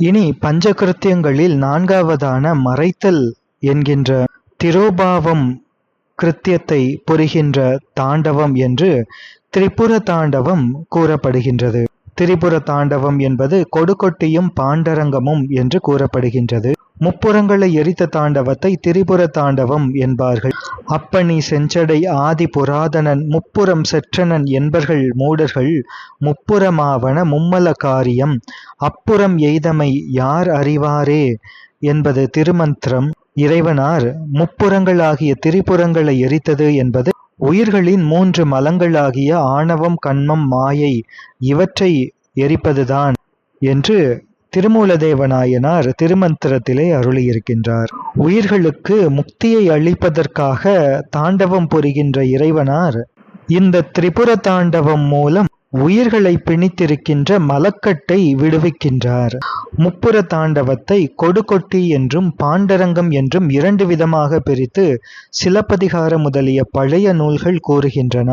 இனி பஞ்சகிருத்தியங்களில் நான்காவதான மறைத்தல் என்கின்ற திரோபாவம் கிருத்தியத்தை புரிகின்ற தாண்டவம் என்று திரிபுர தாண்டவம் கூறப்படுகின்றது. திரிபுர தாண்டவம் என்பது கொடுக்கொட்டியும் பாண்டரங்கமும் என்று கூறப்படுகின்றது. முப்புறங்களை எரித்த தாண்டவத்தை திரிபுர தாண்டவம் என்பார்கள். அப்பனி செஞ்சடை ஆதி புராதனன் முப்புறம் செற்றனன் என்பர்கள் மூடர்கள் முப்புறமாவன மும்மல காரியம் அப்புறம் எய்தமை யார் அறிவாரே என்பது திருமந்திரம். இறைவனார் முப்புறங்களாகிய திரிபுறங்களை எரித்தது என்பது உயிர்களின் மூன்று மலங்களாகிய ஆணவம் கண்மம் மாயை இவற்றை எரிப்பதுதான் என்று திருமூலதேவநாயனார் திருமந்திரத்திலே அருளியிருக்கின்றார். உயிர்களுக்கு முக்தியை அளிப்பதற்காக தாண்டவம் புரிகின்ற இறைவனார் இந்த திரிபுர தாண்டவம் மூலம் உயிர்களை பிணித்திருக்கின்ற மலக்கட்டை விடுவிக்கின்றார். முப்புற தாண்டவத்தை கொடுகொட்டி என்றும் பாண்டரங்கம் என்றும் இரண்டு விதமாக பிரித்து சிலப்பதிகார முதலிய பழைய நூல்கள் கூறுகின்றன.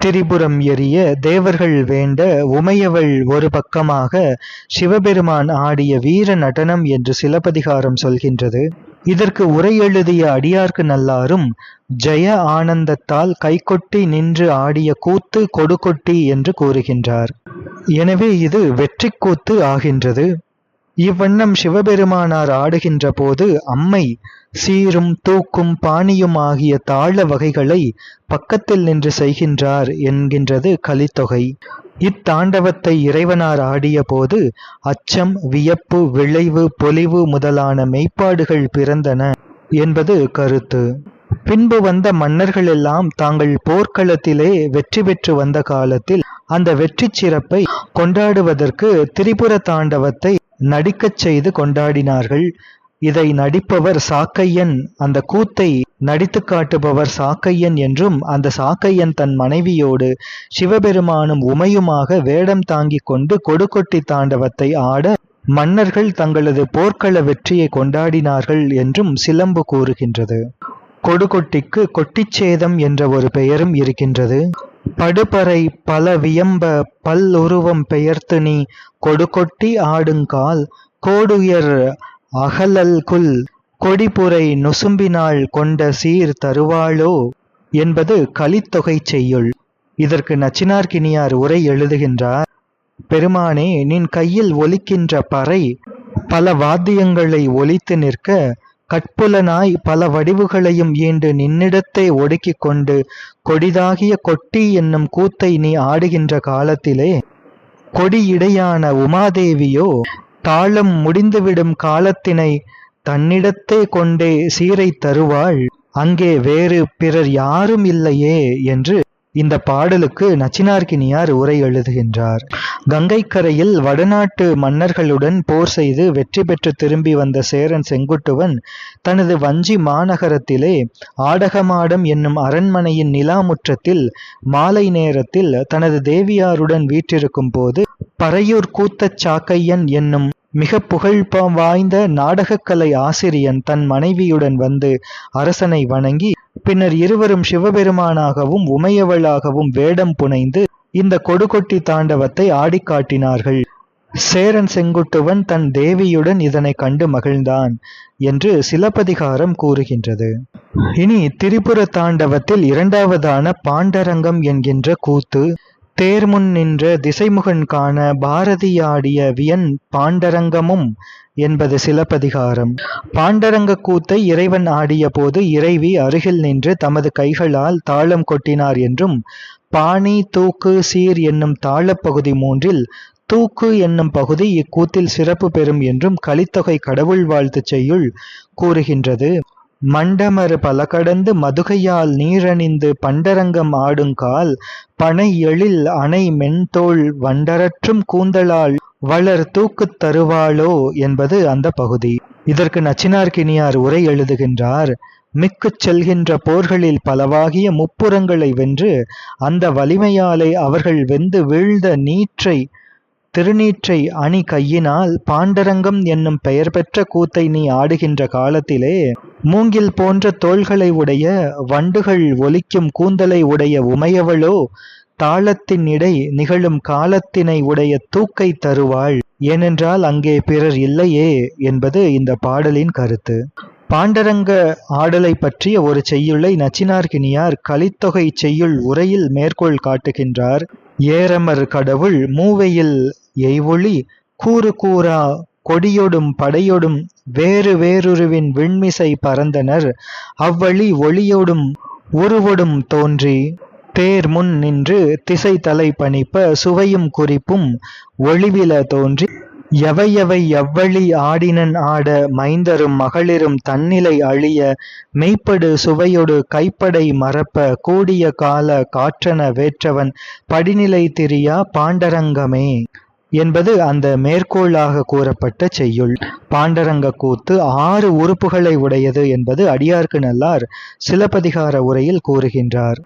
திரிபுரம் எரிய தேவர்கள் வேண்ட உமையவள் ஒரு பக்கமாக சிவபெருமான் ஆடிய வீர நடனம் என்று சிலப்பதிகாரம் சொல்கின்றது. இதற்கு உரை எழுதிய அடியார்க்கு நல்லாரும் ஜெய ஆனந்தத்தால் கைகொட்டி நின்று ஆடிய கூத்து கொடுகொட்டி என்று கூறுகின்றார். எனவே இது வெற்றி கூத்து ஆகின்றது. இவ்வண்ணம் சிவபெருமானார் ஆடுகின்ற போது அம்மை சீரும் தூக்கும் பாணியும் ஆகிய தாள வகைகளை பக்கத்தில் நின்று செய்கின்றார் என்கின்றது கலித்தொகை இத்தாண்டவத்தை இறைவனார் ஆடிய போது அச்சம் வியப்பு விளைவு பொலிவு முதலான மெய்ப்பாடுகள் பிறந்தன என்பது கருத்து. பின்பு வந்த மன்னர்கள் எல்லாம் தாங்கள் போர்க்களத்திலே வெற்றி பெற்று வந்த காலத்தில் அந்த வெற்றி சிறப்பை கொண்டாடுவதற்கு திரிபுர தாண்டவத்தை நடிக்கச் செய்து கொண்டாடினார்கள். இதை நடிப்பவர் சாக்கையன். அந்த கூத்தை நடித்து காட்டுபவர் சாக்கையன் என்றும் அந்த சாக்கையன் தன் மனைவியோடு சிவபெருமானும் உமையுமாக வேடம் தாங்கிக் கொண்டு கொடுக்கொட்டி தாண்டவத்தை ஆட மன்னர்கள் தங்களது போர்க்கள வெற்றியை கொண்டாடினார்கள் என்றும் சிலம்பு கூறுகின்றது. கொடுகொட்டிக்கு கொட்டிச்சேதம் என்ற ஒரு பெயரும் இருக்கின்றது. படுபறை பல வியம்ப பல்லுருவம் பெயர்த்து நீ கொடுகொட்டி ஆடுங்கால் கோடுயர் அகலல்குல் கொடிபுரை நொசும்பினாள் கொண்ட சீர் தருவாளோ? என்பது கலித்தொகை செய்யுள். இதற்கு நச்சினார்கினியார் உரை எழுதுகின்றார். பெருமானே நின் கையில் ஒலிக்கின்ற பறை பல வாத்தியங்களை ஒலித்து நிற்க கட்புலனாய் பல வடிவுகளையும் ஈண்டு நின்னிடத்தை ஒடுக்கிக் கொண்டு கொடிதாகிய கொட்டி என்னும் கூத்தை நீ ஆடுகின்ற காலத்திலே கொடியிடையான உமாதேவியோ தாளம் முடிந்துவிடும் காலத்தினை தன்னிடத்தே கொண்டே சீரை தருவாள். அங்கே வேறு பிறர் யாரும் இல்லையே என்று இந்த பாடலுக்கு நச்சினார்கினியார் உரை எழுதுகின்றார். கங்கைக்கரையில் வடநாட்டு மன்னர்களுடன் போர் செய்து வெற்றி பெற்று திரும்பி வந்த சேரன் செங்குட்டுவன் தனது வஞ்சி மாநகரத்திலே ஆடகமாடம் என்னும் அரண்மனையின் நிலாமுற்றத்தில் மாலை நேரத்தில் தனது தேவியாருடன் வீற்றிருக்கும் போது பறையூர் கூத்தச் சாக்கையன் என்னும் மிக புகழ் வாய்ந்த நாடகக்கலை ஆசிரியன் தன் மனைவியுடன் வந்து அரசனை வணங்கி பின்னர் இருவரும் சிவபெருமானாகவும் உமையவளாகவும் வேடம் புனைந்து இந்த கொடுகொட்டி தாண்டவத்தை ஆடி காட்டினார்கள். சேரன் செங்குட்டுவன் தன் தேவியுடன் இதனை கண்டு மகிழ்ந்தான் என்று சிலப்பதிகாரம் கூறுகின்றது. இனி திரிபுர தாண்டவத்தில் இரண்டாவதான பாண்டரங்கம் என்கின்ற கூத்து தேர்முன் நின்ற திசைமுகன் காண பாரதியாடிய வியன் பாண்டரங்கமும் என்பது சிலப்பதிகாரம். பாண்டரங்க கூத்தை இறைவன் ஆடிய போது இறைவி அருகில் நின்று தமது கைகளால் தாளம் கொட்டினார் என்றும் பாணி தூக்கு சீர் என்னும் தாளப்பகுதி மூன்றில் தூக்கு என்னும் பகுதி இக்கூத்தில் சிறப்பு பெறும் என்றும் கலித்தொகை கடவுள் வாழ்த்து செய்யுள் கூறுகின்றது. மண்டமறு பலகடந்து மதுகையால் நீரணிந்து பண்டரங்கம் ஆடுங்கால் பனை எழில் அணை மென்தோள் வண்டரற்றும் கூந்தலால் வளர் தூக்குத் தருவாளோ என்பது அந்த பகுதி. இதற்கு நச்சினார்கினியார் உரை எழுதுகின்றார் மிக்குச் செல்கின்ற போர்களில் பலவாகிய முப்புறங்களை வென்று அந்த வலிமையாலே அவர்கள் வெந்து வீழ்ந்த நீற்றை திருநீற்றை அணி கையினால் பாண்டரங்கம் என்னும் பெயர் பெற்ற கூத்தை நீ ஆடுகின்ற காலத்திலே மூங்கில் போன்ற தோள்களை உடைய வண்டுகள் ஒலிக்கும் கூந்தலை உடைய உமையவளோ தாளத்தின் இடை நிகழும் காலத்தினை உடைய தூக்கை தருவாள். ஏனென்றால் அங்கே பிறர் இல்லையே என்பது இந்த பாடலின் கருத்து. பாண்டரங்க ஆடலை பற்றிய ஒரு செய்யுளை நச்சினார்கினியார் கலித்தொகை செய்யுள் உரையில் மேற்கோள் காட்டுகின்றார். ஏரமர் கடவுள் மூவையில் எய்வொளி கூறு கூறா கொடியொடும் படையொடும் வேறு வேறுருவின் விண்மிசை பறந்தனர் அவ்வழி ஒளியொடும் உருவொடும் தோன்றி தேர் முன் நின்று திசை தலை பணிப்ப சுவையும் குறிப்பும் ஒளிவில தோன்றி எவையவை எவ்வழி ஆடினன் ஆட மைந்தரும் மகளிரும் தன்னிலை அழிய மெய்ப்படு சுவையொடு கைப்படை மறப்ப கூடிய கால காற்றன வேற்றவன் படிநிலை திரியா பாண்டரங்கமே. என்பது அந்த மேற்கோளாக கூறப்பட்ட செய்யுள். பாண்டரங்க கூத்து ஆறு உறுப்புகளை உடையது என்பது அடியார்க்கு நல்லார் சிலப்பதிகார உரையில் கூறுகின்றார்.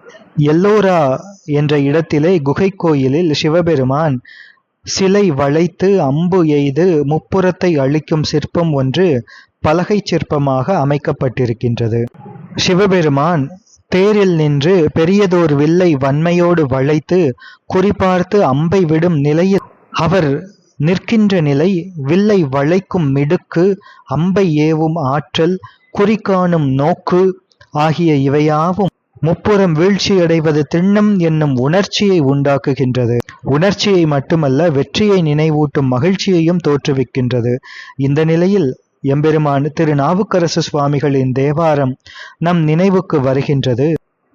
எல்லோரா என்ற இடத்திலே குகை கோயிலில் சிவபெருமான் சிலை வளைத்து அம்பு எய்து முப்புறத்தை அழிக்கும் சிற்பம் ஒன்று பலகை சிற்பமாக அமைக்கப்பட்டிருக்கின்றது. சிவபெருமான் தேரில் நின்று பெரியதோர் வில்லை வன்மையோடு வளைத்து குறிபார்த்து அம்பை விடும் நிலையில் அவர் நிற்கின்ற நிலை வில்லை வளைக்கும் மிடுக்கு அம்பை ஏவும் ஆற்றல் குறிக்காணும் நோக்கு ஆகிய இவையாவும் முப்புறம் வீழ்ச்சியடைவது திண்ணம் என்னும் உணர்ச்சியை உண்டாக்குகின்றது. உணர்ச்சியை மட்டுமல்ல வெற்றியை நினைவூட்டும் மகிழ்ச்சியையும் தோற்றுவிக்கின்றது. இந்த நிலையில் எம்பெருமான் திரு நாவுக்கரசு சுவாமிகளின் தேவாரம் நம் நினைவுக்கு வருகின்றது.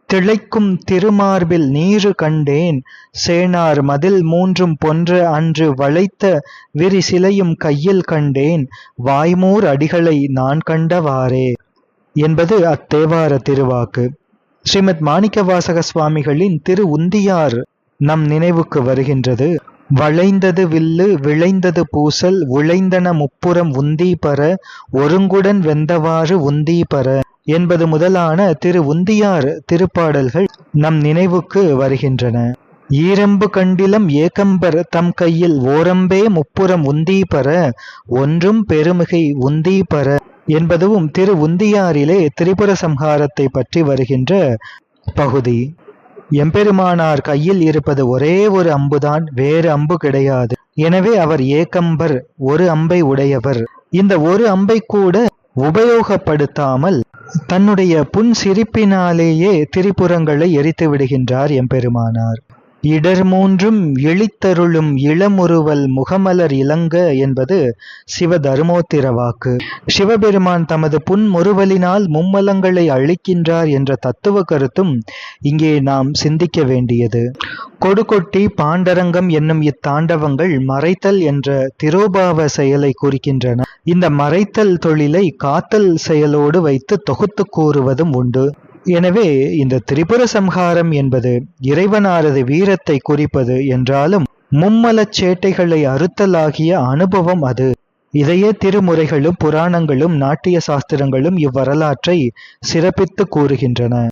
திளைக்கும் திருமார்பில் நீரு கண்டேன். சேனார் மதில் மூன்றும் பொன்று அன்று வளைத்த விரி சிலையும் கையில் கண்டேன். வாய்மூர் அடிகளை நான் கண்டவாறே என்பது அத்தேவார திருவாக்கு. ஸ்ரீமத் மாணிக்கவாசக சுவாமிகளின் திரு உந்தியார் நம் நினைவுக்கு வருகின்றது. வளைந்தது வில்லு விளைந்தது பூசல் உழைந்தன முப்புறம் உந்தி ஒருங்குடன் வெந்தவாறு உந்தி என்பது முதலான திரு உந்தியார் திருப்பாடல்கள் நம் நினைவுக்கு வருகின்றன. ஈரம்பு கண்டிலம் ஏகம்பர் தம் கையில் ஓரம்பே முப்புறம் உந்தீபர ஒன்றும் பெருமிகை உந்தீபர என்பதுவும் திரு உந்தியாரிலே திரிபுர சம்ஹாரத்தை பற்றி வருகின்ற பகுதி. எம்பெருமானார் கையில் இருப்பது ஒரே ஒரு அம்புதான் வேறு அம்பு கிடையாது. எனவே அவர் ஏகம்பர் ஒரு அம்பை உடையவர். இந்த ஒரு அம்பை கூட உபயோகப்படுத்தாமல் தன்னுடைய புன் சிரிப்பினாலேயே திரிபுரங்களை எரித்து விடுகின்றார் எம்பெருமானார். இடர் மூன்றும் இழித்தருளும் இளமுறுவல் முகமலர் இளங்க என்பது சிவ தர்மோத்திர வாக்கு சிவபெருமான் தமது புன்முறுவலினால் மும்மலங்களை அழிக்கின்றார் என்ற தத்துவ கருத்தும் இங்கே நாம் சிந்திக்க வேண்டியது. கொடுகொட்டி பாண்டரங்கம் என்னும் இத்தாண்டவங்கள் மறைத்தல் என்ற திரோபாவ செயலை குறிக்கின்றன. இந்த மறைத்தல் தொழிலை காத்தல் செயலோடு வைத்து தொகுத்து கூறுவதும் உண்டு. எனவே இந்த திரிபுர சம்ஹாரம் என்பது இறைவனாரது வீரத்தை குறிப்பது என்றாலும் மும்மலச் சேட்டைகளை அறுத்தலாகிய அனுபவம் அது. இதையே திருமுறைகளும் புராணங்களும் நாட்டிய சாஸ்திரங்களும் இவ்வரலாற்றை சிறப்பித்து கூறுகின்றன.